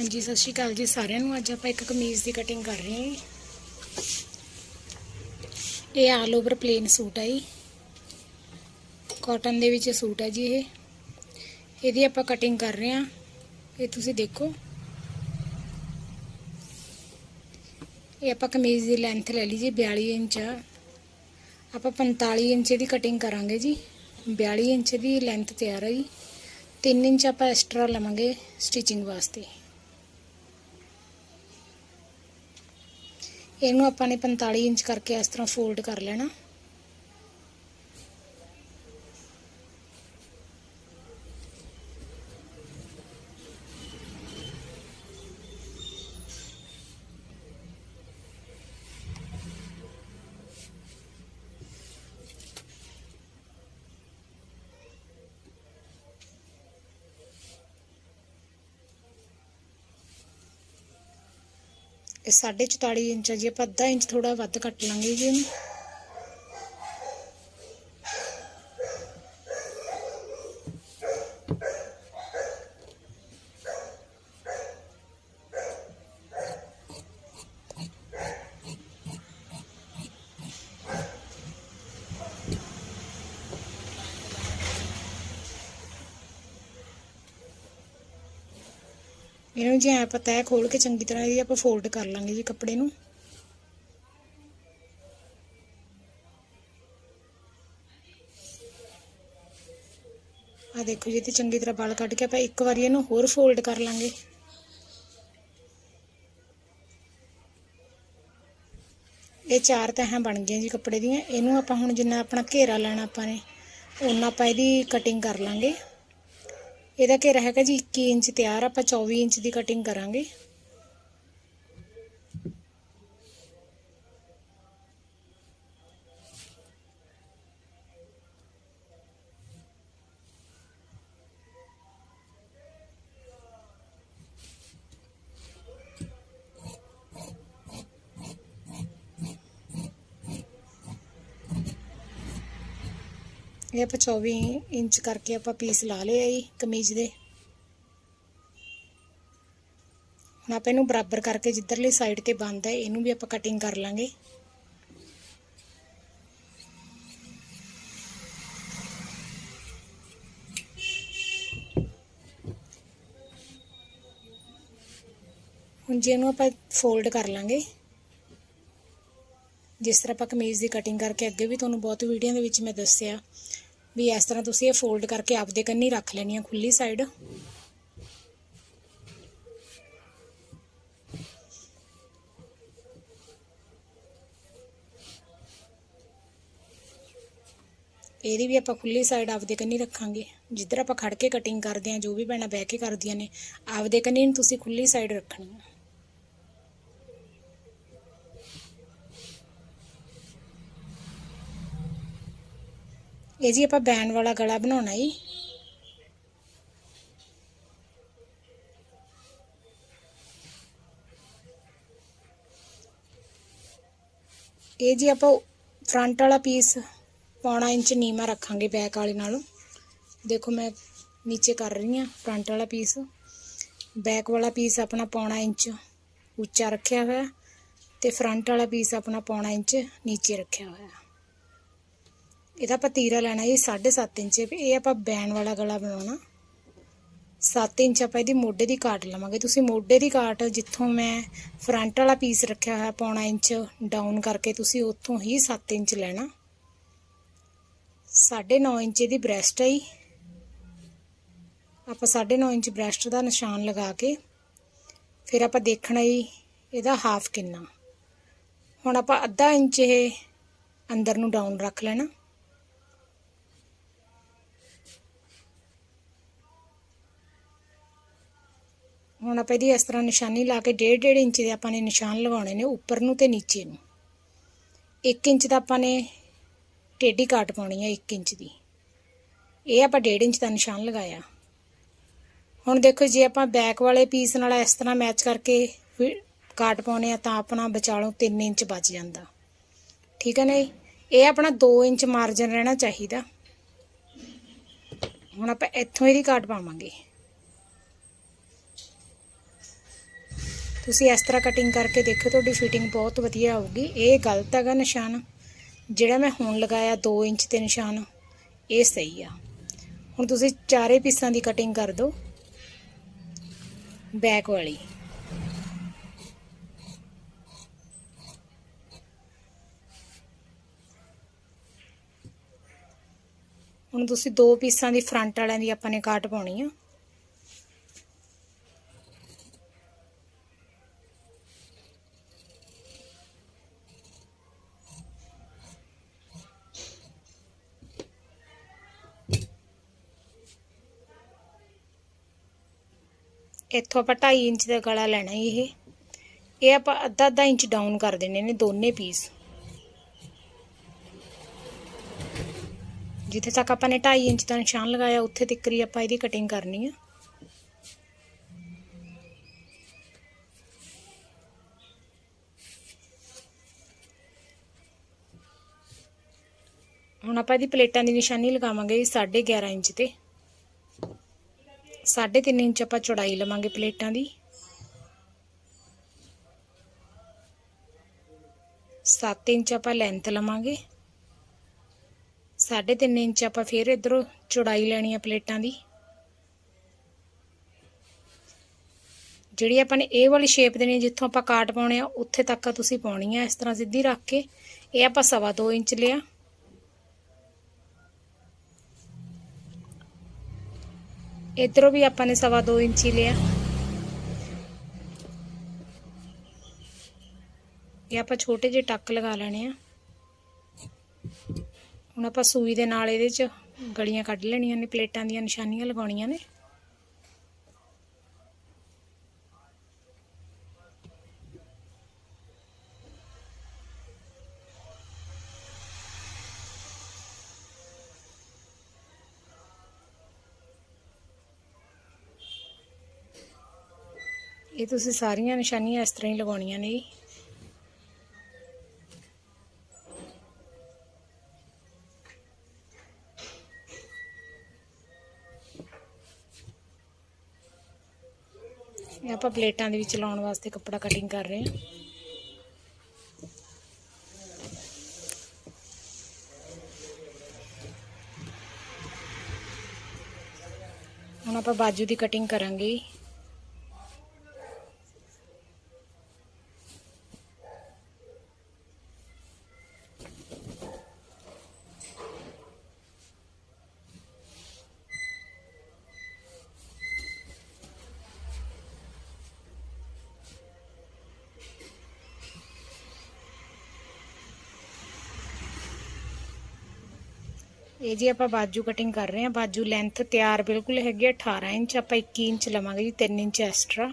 ਹਾਂਜੀ, ਸਤਿ ਸ਼੍ਰੀ ਅਕਾਲ ਜੀ ਸਾਰਿਆਂ ਨੂੰ। ਅੱਜ ਆਪਾਂ ਇੱਕ ਕਮੀਜ਼ ਦੀ ਕਟਿੰਗ ਕਰ ਰਹੇ ਹਾਂ। ਜੀ। ਇਹ ਆਲ ਓਵਰ ਪਲੇਨ ਸੂਟ ਹੈ ਜੀ। ਕਾਟਨ ਦੇ ਵਿੱਚ ਸੂਟ ਹੈ ਜੀ ਇਹ। ਇਹਦੀ ਆਪਾਂ ਕਟਿੰਗ ਕਰ ਰਹੇ ਹਾਂ। ਇਹ ਤੁਸੀਂ ਦੇਖੋ। ਇਹ ਆਪਾਂ ਕਮੀਜ਼ ਦੀ ਲੈਂਥ ਲੈ ਲਈ ਜੀ 42 ਇੰਚ। ਆ। ਆਪਾਂ 45 ਇੰਚ ਦੀ ਕਟਿੰਗ ਕਰਾਂਗੇ ਜੀ। 42 ਇੰਚ ਦੀ ਲੈਂਥ ਤਿਆਰ ਹੈ ਜੀ। 3 ਇੰਚ ਆਪਾਂ ਐਕਸਟਰਾ ਲਵਾਂਗੇ ਸਟਿਚਿੰਗ ਵਾਸਤੇ। ਇਹਨੂੰ ਆਪਾਂ ਨੇ 45 ਇੰਚ ਕਰਕੇ ਇਸ ਤਰ੍ਹਾਂ ਫੋਲਡ ਕਰ ਲੈਣਾ। ਇਹ 44 ਇੰਚ ਆ ਜੀ। ਆਪਾਂ ਅੱਧਾ ਇੰਚ ਥੋੜਾ ਵੱਧ ਕੱਟ ਲਾਂਗੇ ਜੀ ਇਹਨੂੰ। ਇਹਨੂੰ ਜੀ ਐ ਪਤਾ ਹੈ ਖੋਲ ਕੇ ਚੰਗੀ ਤਰ੍ਹਾਂ ਇਹਦੀ ਆਪਾਂ ਫੋਲਡ ਕਰ ਲਾਂਗੇ ਜੀ ਕੱਪੜੇ ਨੂੰ। ਆ ਦੇਖੋ ਜੀ ਤੇ ਚੰਗੀ ਤਰ੍ਹਾਂ ਵਾਲ ਕੱਢ ਕੇ ਆਪਾਂ ਇੱਕ ਵਾਰੀ ਇਹਨੂੰ ਹੋਰ ਫੋਲਡ ਕਰ ਲਾਂਗੇ। ਇਹ ਚਾਰ ਤਹਾਂ ਬਣ ਗਈਆਂ ਜੀ ਕੱਪੜੇ ਦੀਆਂ। ਇਹਨੂੰ ਆਪਾਂ ਹੁਣ ਜਿੰਨਾ ਆਪਣਾ ਘੇਰਾ ਲੈਣਾ ਆਪਾਂ ਨੇ ਉਹਨਾਂ ਆਪਾਂ ਇਹਦੀ ਕਟਿੰਗ ਕਰ ਲਾਂਗੇ। ਇਹਦਾ ਘੇਰਾ ਹੈਗਾ ਜੀ 21 ਇੰਚ ਤਿਆਰ ਆਪਾਂ 24 ਇੰਚ ਦੀ ਕਟਿੰਗ ਕਰਾਂਗੇ। ਇਹ ਆਪਾਂ 24 ਇੰਚ ਕਰਕੇ ਆਪਾਂ ਪੀਸ ਲਾ ਲਏ ਜੀ ਕਮੀਜ਼ ਦੇ। ਹੁਣ ਆਪਾਂ ਇਹਨੂੰ ਬਰਾਬਰ ਕਰਕੇ ਜਿੱਧਰਲੀ ਸਾਈਡ ਤੇ ਬੰਦ ਹੈ, ਇਹਨੂੰ ਵੀ ਆਪਾਂ ਕਟਿੰਗ ਕਰ ਲਾਂਗੇ। ਹੁਣ ਜੇ ਇਹਨੂੰ ਆਪਾਂ ਫੋਲਡ ਕਰ ਲਾਂਗੇ, ਜਿਸ ਤਰ੍ਹਾਂ ਆਪਾਂ ਕਮੀਜ਼ ਦੀ ਕਟਿੰਗ ਕਰਕੇ ਅੱਗੇ ਵੀ ਤੁਹਾਨੂੰ ਬਹੁਤ ਵੀਡੀਓ ਦੇ ਵਿੱਚ ਮੈਂ ਦੱਸਿਆ। ਵੀ ਇਸ ਤਰ੍ਹਾਂ ਤੁਸੀਂ ਇਹ ਫੋਲਡ ਕਰਕੇ ਆਪਦੇ ਕੰਨੀ ਰੱਖ ਲੈਣੀ ਆ ਖੁੱਲੀ ਸਾਈਡ ਇਹਦੀ ਵੀ ਆਪਾਂ ਖੁੱਲੀ ਸਾਈਡ ਆਪਦੇ ਕੰਨੀ ਰੱਖਾਂਗੇ। ਜਿੱਧਰ ਆਪਾਂ ਖੜ ਕੇ ਕਟਿੰਗ ਕਰਦੇ ਆ ਜੋ ਵੀ ਭੈਣਾਂ ਬਹਿ ਕੇ ਕਰਦੀਆਂ ਨੇ, ਆਪਦੇ ਕੰਨੀ ਨੂੰ ਤੁਸੀਂ ਖੁੱਲੀ ਸਾਈਡ ਰੱਖਣੀ ਆ ਇਹ ਜੀ ਆਪਾਂ ਬੈਨ ਵਾਲਾ ਗਲਾ ਬਣਾਉਣਾ ਜੀ। ਇਹ ਜੀ ਆਪਾਂ ਫਰੰਟ ਵਾਲਾ ਪੀਸ ਪੌਣਾ ਇੰਚ ਨੀਵਾ ਰੱਖਾਂਗੇ ਬੈਕ ਵਾਲੇ ਨਾਲੋਂ। ਦੇਖੋ ਮੈਂ ਨੀਚੇ ਕਰ ਰਹੀ ਹਾਂ ਫਰੰਟ ਵਾਲਾ ਪੀਸ। ਬੈਕ ਵਾਲਾ ਪੀਸ ਆਪਣਾ ਪੌਣਾ ਇੰਚ ਉੱਚਾ ਰੱਖਿਆ ਹੋਇਆ ਤੇ ਫਰੰਟ ਵਾਲਾ ਪੀਸ ਆਪਣਾ ਪੌਣਾ ਇੰਚ ਨੀਚੇ ਰੱਖਿਆ ਹੋਇਆ। ਇਹਦਾ ਆਪਾਂ ਤੀਰਾ ਲੈਣਾ ਜੀ 7.5 ਇੰਚ ਇਹ ਆਪਾਂ ਬੈਨ ਵਾਲਾ ਗਲਾ ਬਣਾਉਣਾ। 7 ਇੰਚ ਆਪਾਂ ਇਹਦੀ ਮੋਢੇ ਦੀ ਕਾਟ ਲਵਾਂਗੇ। ਤੁਸੀਂ ਮੋਢੇ ਦੀ ਕਾਟ ਜਿੱਥੋਂ ਮੈਂ ਫਰੰਟ ਵਾਲਾ ਪੀਸ ਰੱਖਿਆ ਹੋਇਆ ਪੌਣਾ ਇੰਚ ਡਾਊਨ ਕਰਕੇ ਤੁਸੀਂ ਉੱਥੋਂ ਹੀ 7 ਇੰਚ ਲੈਣਾ। 9.5 ਇੰਚ ਦੀ ਬ੍ਰੈਸਟ ਹੈ ਜੀ। ਆਪਾਂ 9.5 ਇੰਚ ਬ੍ਰੈਸਟ ਦਾ ਨਿਸ਼ਾਨ ਲਗਾ ਕੇ ਫਿਰ ਆਪਾਂ ਦੇਖਣਾ ਜੀ ਇਹਦਾ ਹਾਫ ਕਿੰਨਾ। ਹੁਣ ਆਪਾਂ ਅੱਧਾ ਇੰਚ ਇਹ ਅੰਦਰ ਨੂੰ ਡਾਊਨ ਰੱਖ ਲੈਣਾ। ਹੁਣ ਆਪਾਂ ਇਹਦੀ ਇਸ ਤਰ੍ਹਾਂ ਨਿਸ਼ਾਨੀ ਲਾ ਕੇ 1.5 ਇੰਚ ਦੇ ਆਪਾਂ ਨੇ ਨਿਸ਼ਾਨ ਲਗਾਉਣੇ ਨੇ ਉੱਪਰ ਨੂੰ ਤੇ ਨੀਚੇ ਨੂੰ। 1 ਇੰਚ ਦਾ ਆਪਾਂ ਨੇ ਟੇਢੀ ਕਾਟ ਪਾਉਣੀ ਹੈ 1 ਇੰਚ ਦੀ। ਇਹ ਆਪਾਂ 1.5 ਇੰਚ ਦਾ ਨਿਸ਼ਾਨ ਲਗਾਇਆ। ਹੁਣ ਦੇਖੋ ਜੇ ਆਪਾਂ ਬੈਕ ਵਾਲੇ ਪੀਸ ਨਾਲ ਇਸ ਤਰ੍ਹਾਂ ਮੈਚ ਕਰਕੇ ਵੀ ਕਾਟ ਪਾਉਣੇ ਆ ਤਾਂ ਆਪਣਾ ਵਿਚਾਲੋਂ 3 ਇੰਚ ਬਚ ਜਾਂਦਾ। ਠੀਕ ਹੈ ਨਾ ਇਹ ਆਪਣਾ 2 ਇੰਚ ਮਾਰਜਨ ਰਹਿਣਾ ਚਾਹੀਦਾ। ਹੁਣ ਆਪਾਂ ਇੱਥੋਂ ਇਹਦੀ ਕਾਟ ਪਾਵਾਂਗੇ। ਤੁਸੀਂ ਇਸ ਤਰ੍ਹਾਂ ਕਟਿੰਗ ਕਰਕੇ ਦੇਖੋ ਤੁਹਾਡੀ ਫਿਟਿੰਗ ਬਹੁਤ ਵਧੀਆ ਆਊਗੀ ਇਹ ਗਲਤ ਹੈਗਾ ਨਿਸ਼ਾਨ। ਜਿਹੜਾ ਮੈਂ ਹੁਣ ਲਗਾਇਆ 2 ਇੰਚ ਤੇ ਨਿਸ਼ਾਨ, ਇਹ ਸਹੀ ਆ। ਹੁਣ ਤੁਸੀਂ ਚਾਰੇ ਪੀਸਾਂ ਦੀ ਕਟਿੰਗ ਕਰ ਦਿਓ। ਬੈਕ ਵਾਲੀ। ਹੁਣ ਤੁਸੀਂ ਦੋ ਪੀਸਾਂ ਦੀ ਫਰੰਟ ਵਾਲਿਆਂ ਦੀ ਆਪਾਂ ਨੇ ਕਾਟ ਪਾਉਣੀ ਆ। ਇੱਥੋਂ ਆਪਾਂ 2.5 ਇੰਚ ਦਾ ਗਲਾ ਲੈਣਾ ਈ ਇਹ। ਇਹ ਆਪਾਂ ਅੱਧਾ ਅੱਧਾ ਇੰਚ ਡਾਊਨ ਕਰ ਦੇਣੇ ਨੇ ਦੋਨੇ ਪੀਸ ਜਿੱਥੇ ਤੱਕ ਆਪਾਂ ਨੇ 2.5 ਇੰਚ ਦਾ ਨਿਸ਼ਾਨ ਲਗਾਇਆ, ਉੱਥੇ ਤੱਕ ਹੀ ਆਪਾਂ ਇਹਦੀ ਕਟਿੰਗ ਕਰਨੀ ਆ। ਹੁਣ ਆਪਾਂ ਇਹਦੀ ਪਲੇਟਾਂ ਦੀ ਨਿਸ਼ਾਨੀ ਲਗਾਵਾਂਗੇ 11.5 ਇੰਚ ਤੇ। 3.5 ਇੰਚ ਆਪਾਂ ਚੌੜਾਈ ਲਵਾਂਗੇ ਪਲੇਟਾਂ ਦੀ। 7 ਇੰਚ ਆਪਾਂ ਲੈਂਥ ਲਵਾਂਗੇ। 3.5 ਇੰਚ ਆਪਾਂ ਫਿਰ ਇਧਰੋਂ ਚੌੜਾਈ ਲੈਣੀ ਆ ਪਲੇਟਾਂ ਦੀ। ਜਿਹੜੀ ਆਪਾਂ ਨੇ ਇਹ ਵਾਲੀ ਸ਼ੇਪ ਦੇਣੀ ਹੈ, ਜਿੱਥੋਂ ਆਪਾਂ ਕਾਟ ਪਾਉਣੇ ਆ ਉੱਥੇ ਤੱਕ ਤੁਸੀਂ ਪਾਉਣੀ ਆ ਇਸ ਤਰ੍ਹਾਂ ਸਿੱਧੀ ਰੱਖ ਕੇ। ਇਹ ਆਪਾਂ ਸਵਾ 2 ਇੰਚ ਲਿਆ। ਇਧਰੋਂ ਵੀ ਆਪਾਂ ਨੇ ਸਵਾ 2 ਇੰਚੀ ਲਿਆ। ਇਹ ਆਪਾਂ ਛੋਟੇ ਜਿਹੇ ਟੱਕ ਲਗਾ ਲੈਣੇ ਆ। ਹੁਣ ਆਪਾਂ ਸੂਈ ਦੇ ਨਾਲ ਇਹਦੇ 'ਚ ਗਲੀਆਂ ਕੱਢ ਲੈਣੀਆਂ ਨੇ, ਪਲੇਟਾਂ ਦੀਆਂ ਨਿਸ਼ਾਨੀਆਂ ਲਗਾਉਣੀਆਂ ਨੇ। ਇਹ ਤੁਸੀਂ ਸਾਰੀਆਂ ਨਿਸ਼ਾਨੀਆਂ ਇਸ ਤਰ੍ਹਾਂ ਹੀ ਲਗਾਉਣੀਆਂ ਨੇ ਜੀ। ਇਹ ਆਪਾਂ ਪਲੇਟਾਂ ਦੇ ਵਿੱਚ ਲਾਉਣ ਵਾਸਤੇ ਕੱਪੜਾ ਕਟਿੰਗ ਕਰ ਰਹੇ ਹਾਂ ਹੁਣ ਆਪਾਂ ਬਾਜੂ ਦੀ ਕਟਿੰਗ ਕਰਾਂਗੇ ਇਹ ਜੀ ਆਪਾਂ ਬਾਜੂ ਕਟਿੰਗ ਕਰ ਰਹੇ ਹਾਂ। ਬਾਜੂ ਲੈਂਥ ਤਿਆਰ ਬਿਲਕੁਲ ਹੈਗੀ ਆ 18 ਇੰਚ। ਆਪਾਂ 21 ਇੰਚ ਲਵਾਂਗੇ ਜੀ 3 ਇੰਚ ਐਕਸਟਰਾ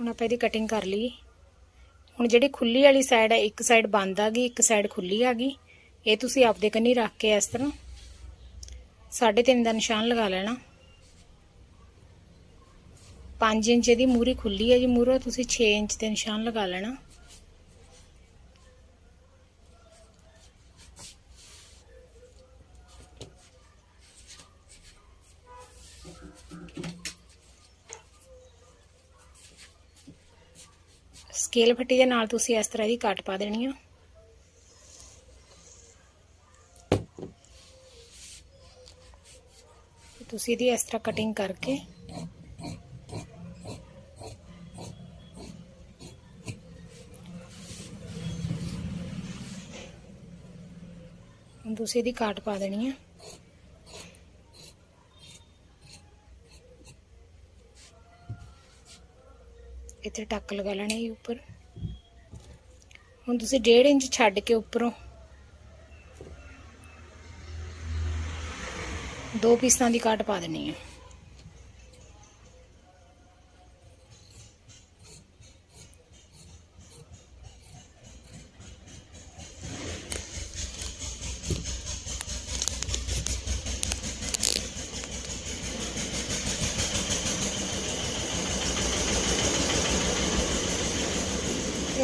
ਹੁਣ ਆਪਾਂ ਇਹਦੀ ਕਟਿੰਗ ਕਰ ਲਈ। ਹੁਣ ਜਿਹੜੀ ਖੁੱਲੀ ਵਾਲੀ ਸਾਈਡ ਹੈ ਇੱਕ ਸਾਈਡ ਬੰਦ ਆ ਗਈ, ਇੱਕ ਸਾਈਡ ਖੁੱਲੀ ਆ ਗਈ। ਇਹ ਤੁਸੀਂ ਆਪਦੇ ਕੰਨੀ ਰੱਖ ਕੇ ਇਸ ਤਰ੍ਹਾਂ 3.5 ਦਾ ਨਿਸ਼ਾਨ ਲਗਾ ਲੈਣਾ। 5 ਇੰਚ ਦੀ ਮੂਰੀ ਖੁੱਲੀ ਹੈ ਜੀ ਮੂਰੋ ਤੁਸੀਂ 6 ਇੰਚ ਤੇ ਨਿਸ਼ਾਨ ਲਗਾ ਲੈਣਾ। ਸਕੇਲ ਫੱਟੀ ਦੇ ਨਾਲ ਤੁਸੀਂ ਇਸ ਤਰ੍ਹਾਂ ਦੀ ਕੱਟ ਪਾ ਦੇਣੀ ਆ। ਤੁਸੀਂ ਇਹਦੀ ਇਸ ਤਰ੍ਹਾਂ ਕਟਿੰਗ ਕਰਕੇ ਤੁਸੀਂ ਇਹਦੀ ਕਾਟ ਪਾ ਦੇਣੀ ਆ। ਇੱਥੇ ਟੱਕ ਲਗਾ ਲੈਣਾ ਹੈ ਉੱਪਰ। ਹੁਣ ਤੁਸੀਂ 1.5 ਇੰਚ ਛੱਡ ਕੇ ਉੱਪਰੋਂ ਦੋ ਪੀਸਾਂ ਦੀ ਕਾਟ ਪਾ ਦੇਣੀ ਹੈ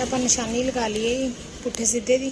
ਆਪਾਂ ਨਿਸ਼ਾਨੀ ਲਗਾ ਲਈਏ ਜੀ ਪੁੱਠੇ ਸਿੱਧੇ ਦੀ।